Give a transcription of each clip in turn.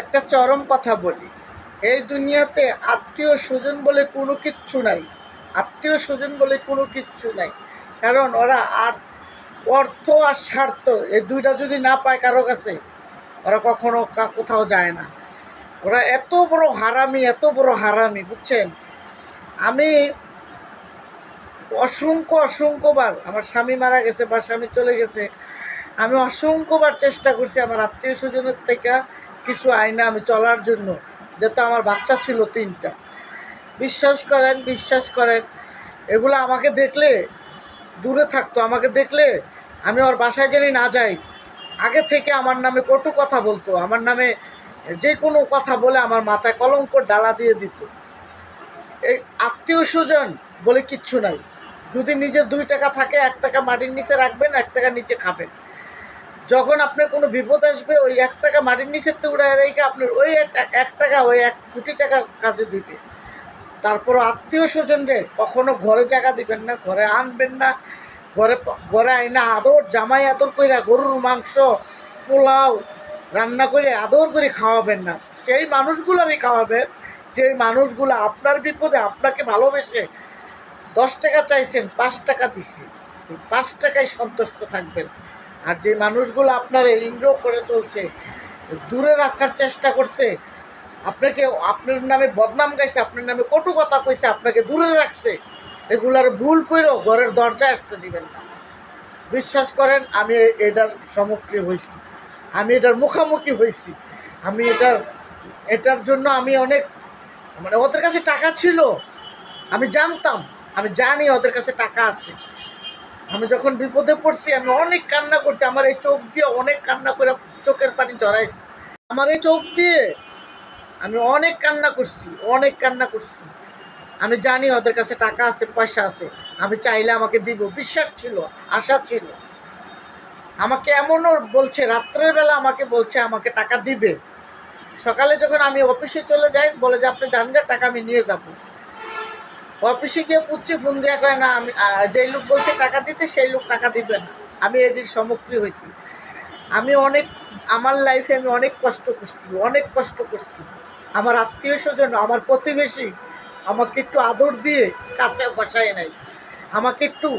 একটা চরম কথা বলি। এই দুনিয়াতে আত্মীয় স্বজন বলে কোনো কিচ্ছু নাই। আত্মীয় স্বজন বলে কোনো কিচ্ছু নাই। কারণ ওরা আর অর্থ আর স্বার্থ এই দুইটা যদি না পায় কারও কাছে, ওরা কখনো কোথাও যায় না। ওরা এত বড় হারামি, এত বড় হারামি, বুঝছেন? আমি অসংখ্য, অসংখ্যবার আমার স্বামী মারা গেছে বা স্বামী চলে গেছে, আমি অসংখ্যবার চেষ্টা করছি আমার আত্মীয় স্বজনের থেকে কিছু আইনা আমি চলার জন্য যাতে আমার বাচ্চা ছিল তিনটা। বিশ্বাস করেন বিশ্বাস করেন, এগুলো আমাকে দেখলে দূরে থাকতো, আমাকে দেখলে আমি ওর বাসায় জানি না যাই। আগে থেকে আমার নামে কটু কথা বলতো, আমার নামে যে কোনো কথা বলে আমার মাথায় কলঙ্ক ডালা দিয়ে দিত। এই আত্মীয় স্বজন বলে কিচ্ছু নাই। যদি নিজের দুই টাকা থাকে, এক টাকা মাটির নিচে রাখবেন, এক টাকা নিচে খাবেন। যখন আপনার কোনো বিপদ আসবে, ওই এক টাকা মাটির নিচের তো উড়ায় রেখে আপনার ওই এক- টাকা, ওই এক কোটি টাকা কাজে দিবে। তারপর আত্মীয় স্বজনরে কখনো ঘরে জায়গা দিবেন না, ঘরে আনবেন না। ঘরে ঘরে আইনা আদর, জামাই আদর কইরা গরুর মাংস, পোলাও রান্না করে আদর করে খাওয়াবেন না। সেই মানুষগুলোরই খাওয়াবেন যে মানুষগুলো আপনার বিপদে আপনাকে ভালোবেসে দশ টাকা চাইছেন, পাঁচ টাকা দিছি। পাঁচ টাকায় সন্তুষ্ট থাকবেন। আর যে মানুষগুলো আপনার ইংরো করে চলছে, দূরে রাখার চেষ্টা করছে, আপনাকে আপনার নামে বদনাম গাইছে, আপনার নামে কটু কথা কইছে, আপনাকে দূরে রাখছে, এগুলার ভুল কইরো, ঘরের দরজায় আসতে দিবেন না। বিশ্বাস করেন, আমি এটার সম্মুখীন হয়েছি আমি এটার মুখামুখি হয়েছি আমি এটার এটার জন্য আমি অনেক মানে ওদের কাছে টাকা ছিল, আমি জানতাম, আমি জানি ওদের কাছে টাকা আছে। আমি যখন বিপদে পড়ছি, আমি অনেক কান্না করছি। আমার এই চোখ দিয়ে অনেক কান্না করে চোখের পানি জড়াইছি। আমার এই চোখ দিয়ে আমি অনেক কান্না করছি, অনেক কান্না করছি। আমি জানি ওদের কাছে টাকা আছে, পয়সা আছে। আমি চাইলে আমাকে দিব। বিশ্বাস ছিল, আশা ছিল। আমাকে এমনও বলছে, রাত্রের বেলা আমাকে বলছে, আমাকে টাকা দিবে। সকালে যখন আমি অফিসে চলে যাই, বলে যে, আপনি জান টাকা আমি নিয়ে যাব। অফিসে গিয়ে পুচ্ছি, ফোন দেওয়া কয়, না, আমি যেই লোক বলছে টাকা দিতে, সেই লোক টাকা দিবে না। আমি এটির সম্মুখীন হয়েছি। আমি অনেক, আমার লাইফে আমি অনেক কষ্ট করছি, অনেক কষ্ট করছি। আমার আত্মীয় স্বজন, আমার প্রতিবেশী আমাকে একটু আদর দিয়ে কাছে বসায় নাই। আমাকে একটু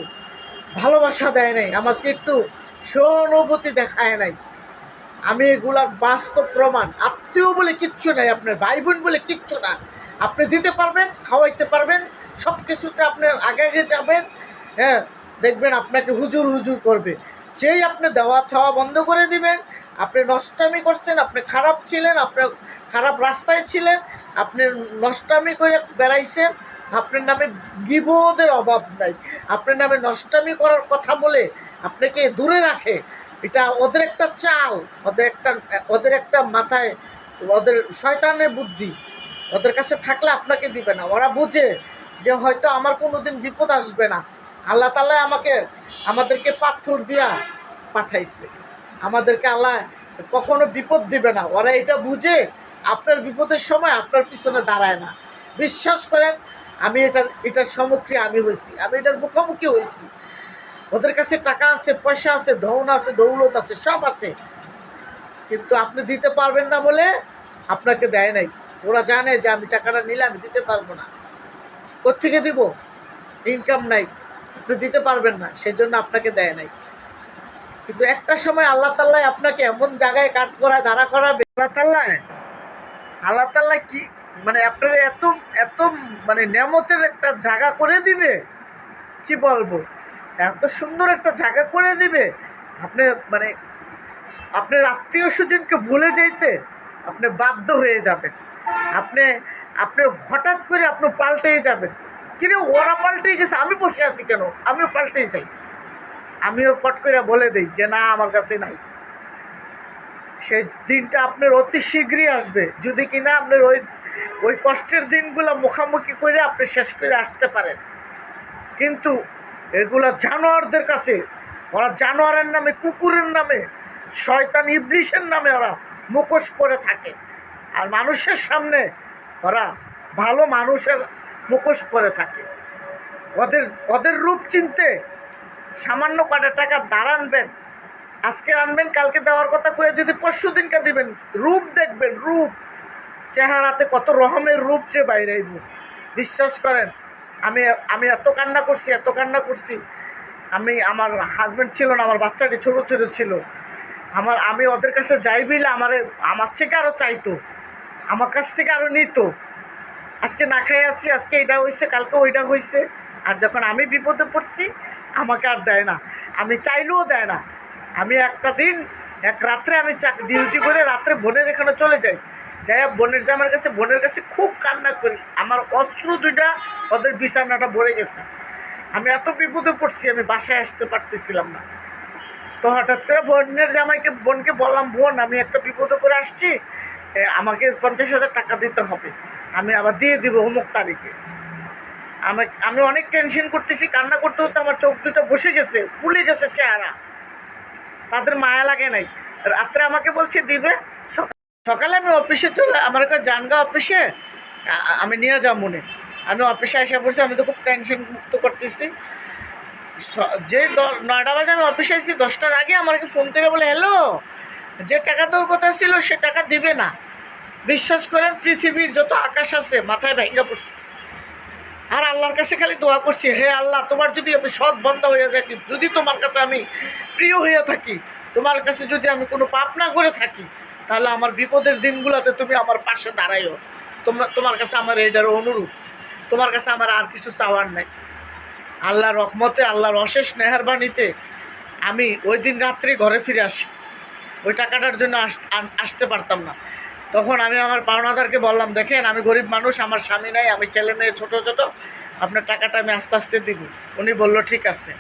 ভালোবাসা দেয় নাই। আমাকে একটু সহানুভূতি দেখায় নাই। আমি এগুলার বাস্তব প্রমাণ, আত্মীয় বলে কিচ্ছু নাই। আপনার ভাই বোন বলে কিচ্ছু না। আপনি দিতে পারবেন, খাওয়াইতে পারবেন সব কিছুতে আপনার আগে আগে যাবেন হ্যাঁ দেখবেন আপনাকে হুজুর হুজুর করবে। যেই আপনি দেওয়া থাওয়া বন্ধ করে দিবেন, আপনি নষ্টামি করছেন, আপনি খারাপ ছিলেন, আপনি খারাপ রাস্তায় ছিলেন, আপনি নষ্টামি করে বেড়াইছেন, আপনার নামে গিবোধের অভাব নাই। আপনার নামে নষ্টামি করার কথা বলে আপনাকে দূরে রাখে। এটা ওদের একটা চাল, ওদের একটা ওদের একটা মাথায়, ওদের শয়তানের বুদ্ধি। ওদের কাছে থাকলে আপনাকে দিবে না, ওরা বুঝে। যে হয়তো আমার কোনো দিন বিপদ আসবে না। আল্লাহ তালা আমাকে, আমাদেরকে পাথর দিয়া পাঠাইছে। আমাদেরকে আল্লাহ কখনো বিপদ দিবে না। ওরা এটা বুঝে আপনার বিপদের সময় আপনার পিছনে দাঁড়ায় না। বিশ্বাস করেন, আমি এটার এটার সম্মুখীন আমি হয়েছি। আমি এটার মুখোমুখি হয়েছি। ওদের কাছে টাকা আছে, পয়সা আছে, ধন আছে, দৌলত আছে, সব আছে। কিন্তু আপনি দিতে পারবেন না বলে আপনাকে দেয় নাই। ওরা জানে যে আমি টাকাটা নিলে আমি দিতে পারব না। কোথেকে দিব? ইনকাম নাই। আপনি দিতে পারবেন না, সেজন্য আপনাকে দেয় নাই। কিন্তু একটা সময় আল্লাহ তাল্লাহ আপনাকে এমন জায়গায় কাট করা দাঁড়া করাবে। আল্লাহ তাল্লাহ আল্লাহ তাল্লাহ কি? মানে আপনার এত এত মানে নেমতের একটা জায়গা করে দিবে? কি বলব? এত সুন্দর একটা জায়গা করে দিবে? আপনি মানে আপনার আত্মীয় স্বজনকে ভুলে যাইতে আপনি বাধ্য হয়ে যাবেন। আপনি আপনি হঠাৎ করে আপনি পাল্টে যাবেন। কিন্তু ওরা পাল্টে গেছে, আমি বসে আছি কেন? আমিও পাল্টে যাই। আমিও পট করে বলে দিই যে, না, আমার কাছে নাই। সেই দিনটা আপনার অতি শীঘ্রই আসবে। যদি কিনা আপনার ওই ওই কষ্টের দিনগুলো মুখামুখি করে আপনি শেষ করে আসতে পারেন। কিন্তু এগুলো জানোয়ারদের কাছে, ওরা জানোয়ারের নামে, কুকুরের নামে, শয়তান ইবলিশের নামে ওরা মুখোশ পরে থাকে। আর মানুষের সামনে ওরা ভালো মানুষের মুখোশ পরে থাকে। ওদের ওদের রূপ চিনতে সামান্য কটা টাকা দাঁড়ানবেন আজকে আনবেন, কালকে দেওয়ার কথা কয়ে যদি পরশু দিনকে দিবেন, রূপ দেখবেন, রূপ। চেহারাতে কত রহমের রূপ যে বাইরে বিশ্বাস করেন, আমি আমি এত কান্না করছি, এত কান্না করছি। আমি, আমার হাজব্যান্ড ছিল না, আমার বাচ্চাটি ছোটো ছোটো ছিল। আমার, আমি ওদের কাছে যাই বিলে আমার আমার থেকে আরও চাইতো। আমার কাছ থেকে আরও নিত। আজকে না খাই আসছি আজকে এটা হয়েছে কালকে ওইটা হয়েছে আর যখন আমি বিপদে পড়ছি, আমাকে আর দেয় না। আমি চাইলেও দেয় না। আমি একটা দিন, এক রাত্রে আমি ডিউটি করে রাত্রে বোনের এখানে চলে যাই। যাই বোনের জামার কাছে, বোনের কাছে খুব কান্না করি। আমার অস্ত্র দুইটা ওদের বিছানাটা ভরে গেছে। আমি এত বিপদে পড়ছি, আমি বাসায় আসতে পারতেছিলাম না। তো হঠাৎ করে বোনের জামাইকে, বোনকে বললাম, বোন, আমি একটা বিপদে করে আসছি আমাকে পঞ্চাশ হাজার টাকা দিতে হবে। আমি আবার দিয়ে দিব অমুক তারিখে। আমি আমি অনেক টেনশন করতেছি, কান্না করতে করতে আমার চোখ দুটো বসে গেছে, ফুলে গেছে চেহারা। তাদের মায়া লাগে নাই। রাত্রে আমাকে বলছে, দিবে, সক- সকালে আমি অফিসে চলে, আমার একটা জানগা অফিসে আমি নিয়ে যাও মনে। আমি অফিসে এসে পড়ছি আমি তো খুব টেনশন মুক্ত করতেছি। যে নয়টা বাজে আমি অফিসে আসছি দশটার আগে আমাকে ফোন করে বলে, হ্যালো, যে টাকা দেওয়ার কথা ছিল, সে টাকা দিবে না। বিশ্বাস করেন, পৃথিবীর যত আকাশ আছে মাথায় ভেঙে পড়ছে। আর আল্লাহর কাছে খালি দোয়া করছি, হে আল্লাহ, তোমার যদি আমি সৎ বন্ধ হয়ে থাকি, যদি তোমার কাছে আমি প্রিয় হয়ে থাকি, তোমার কাছে যদি আমি কোনো পাপ না করে থাকি, তাহলে আমার বিপদের দিনগুলোতে তুমি আমার পাশে দাঁড়াইও। তোমার তোমার কাছে আমার এইটার অনুরূপ তোমার কাছে আমার আর কিছু চাওয়ার নাই। আল্লাহর রহমতে, আল্লাহর অশেষ মেহরবানিতে আমি ওই দিন রাত্রি ঘরে ফিরে আসি। ওই টাকাটার জন্য আসতে পারতাম না। তখন আমি আমার পাওনাদারকে বললাম, দেখেন, আমি গরিব মানুষ, আমার স্বামী নাই, আমি ছেলে মেয়ে ছোটো ছোটো, আপনার টাকাটা আমি আস্তে আস্তে দিব। উনি বলল, ঠিক আছে।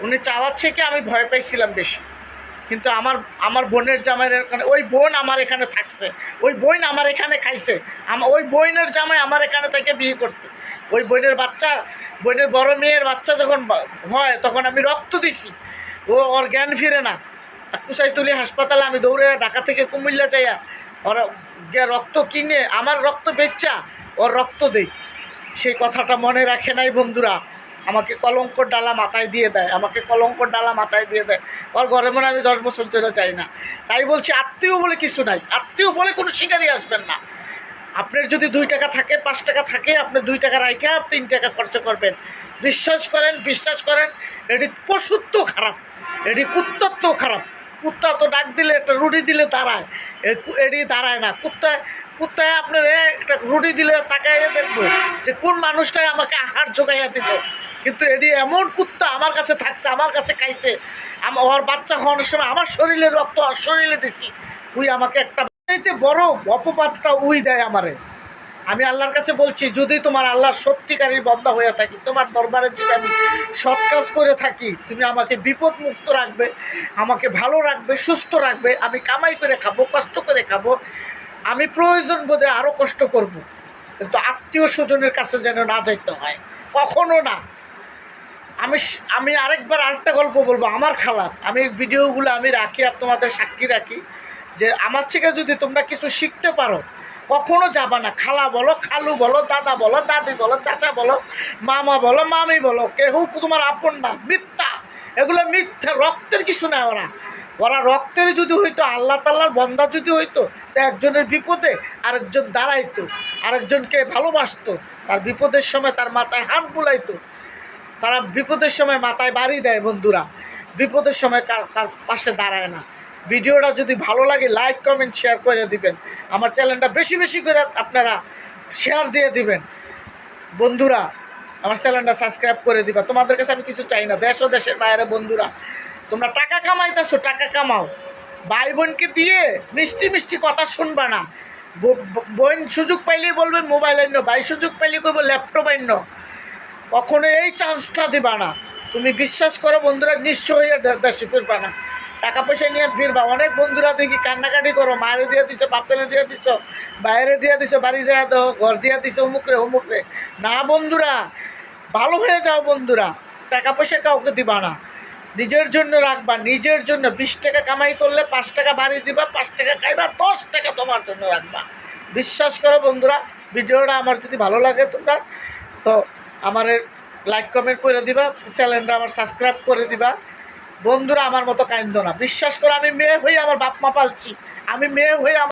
উনি চাওয়াচ্ছে কি আমি ভয় পাইছিলাম বেশি। কিন্তু আমার আমার বোনের জামাইয়ের এখানে, ওই বোন আমার এখানে থাকছে, ওই বোন আমার এখানে খাইছে আমার ওই বোনের জামাই আমার এখানে থেকে বিয়ে করছে। ওই বোনের বাচ্চা, বোনের বড় মেয়ের বাচ্চা যখন হয়, তখন আমি রক্ত দিছি। ও ওর জ্ঞান ফিরে না। কুসাইতুলি হাসপাতালে আমি দৌড়ে ঢাকা থেকে কুমিল্লা যাইয়া ওর রক্ত কিনে, আমার রক্ত বেচ্চা ওর রক্ত দেই। সেই কথাটা মনে রাখে নাই বন্ধুরা। আমাকে কলঙ্কর ডালা মাথায় দিয়ে দেয়, আমাকে কলঙ্কর ডালা মাথায় দিয়ে দেয়। ওর ঘরে মনে আমি দশ বছর ধরে চাই না। তাই বলছি, আত্মীয় বলে কিছু নাই। আত্মীয় বলে কোনো শিকারই আসবেন না। আপনার যদি দুই টাকা থাকে, পাঁচ টাকা থাকে, আপনি দুই টাকা রাইখা, তিন টাকা খরচ করবেন। বিশ্বাস করেন বিশ্বাস করেন, এটি পশুত্ব খারাপ। এটি কুত্তত্ব খারাপ। কুত্তা তো ডাক দিলে, একটা রুটি দিলে দাঁড়ায়। এ- কু- এটি দাঁড়ায় না। কুত্তায় কুত্তায় আপনার একটা রুটি দিলে তাকাইয়া দেখব যে কোন মানুষটাই আমাকে আহার জোগাইয়া দিত কিন্তু এটি এমন কুত্তা আমার কাছে থাকছে, আমার কাছে খাইছে। আমার বাচ্চা হওয়ার সময় আমার শরীরে রক্ত আর শরীরে দিছি। উই আমাকে একটা বড় অপবাদটা উই দেয় আমারে। আমি আল্লাহর কাছে বলছি, যদি তোমার আল্লাহ সত্যিকারী বন্ধ হয়ে থাকি, তোমার দরবারে যদি আমি সৎ কাজ করে থাকি, তুমি আমাকে বিপদ মুক্ত রাখবে, আমাকে ভালো রাখবে, সুস্থ রাখবে, আমি কামাই করে খাব, কষ্ট করে খাব, আমি প্রয়োজন বোধে আরও কষ্ট করব। কিন্তু আত্মীয় স্বজনের কাছে যেন না যাইতে হয়, কখনো না। আমি আমি আরেকবার আরেকটা গল্প বলব, আমার খালার। আমি ভিডিওগুলো আমি রাখি আর তোমাদের সাক্ষী রাখি, যে আমার থেকে যদি তোমরা কিছু শিখতে পারো কখনো যাবা না। খালা বলো, খালু বলো, দাদা বলো, দাদি বলো, চাচা বলো, মামা বলো, মামি বলো কেউ তোমার আপন না, মিথ্যা। এগুলো মিথ্যা, রক্তের কিছু না ওরা। ওরা রক্তের যদি হইতো, আল্লাহ তাল্লার বন্দা যদি হইতো, তো একজনের বিপদে আরেকজন দাঁড়াইতো, আরেকজনকে ভালোবাসতো, তার বিপদের সময় তার মাথায় হাত বুলাইতো। তারা বিপদের সময় মাথায় বাড়ি দেয় বন্ধুরা। বিপদের সময় কার কার পাশে দাঁড়ায় না। ভিডিওটা যদি ভালো লাগে লাইক কমেন্ট শেয়ার করে দিবেন। আমার চ্যানেলটা বেশি বেশি করে আপনারা শেয়ার দিয়ে দিবেন। বন্ধুরা, আমার চ্যানেলটা সাবস্ক্রাইব করে দিবা। তোমাদের কাছে আমি কিছু চাই না। দেশ ও দেশের বাইরে বন্ধুরা, তোমরা টাকা কামাইতেছো, টাকা কামাও। ভাই বোনকে দিয়ে মিষ্টি মিষ্টি কথা শুনবা না। বোন সুযোগ পাইলেই বলবে মোবাইল আইন। ভাই সুযোগ পাইলে করব ল্যাপটপ আইন। কখনো এই চান্সটা দিবা না। তুমি বিশ্বাস করো, বন্ধুরা নিঃস্ব হয়ে দেশে ফিরবা না। টাকা পয়সা নিয়ে ফিরবা। অনেক বন্ধুরা দেখি কান্নাকাটি করো মায়ের দিয়ে দিছো বাপেরে দিয়ে দিছো বাইরে দিয়ে দিছো, বাড়ি যায় দাও, ঘর দিয়ে দিছো অমুকরে অমুকরে না বন্ধুরা, ভালো হয়ে যাও বন্ধুরা। টাকা পয়সা কাউকে দিবা না। নিজের জন্য রাখবা, নিজের জন্য। বিশ টাকা কামাই করলে পাঁচ টাকা বাড়ি দিবা, পাঁচ টাকা খাইবা, দশ টাকা তোমার জন্য রাখবা। বিশ্বাস করো বন্ধুরা, ভিডিওটা আমার যদি ভালো লাগে তোমরা, তো আমার লাইক কমেন্ট করে দিবা চ্যানেলটা আমার সাবস্ক্রাইব করে দিবা। বন্ধুরা আমার মতো কাইন্দ না। বিশ্বাস করে, আমি মেয়ে হয়ে আমার বাপ মা পালছি। আমি মেয়ে হয়ে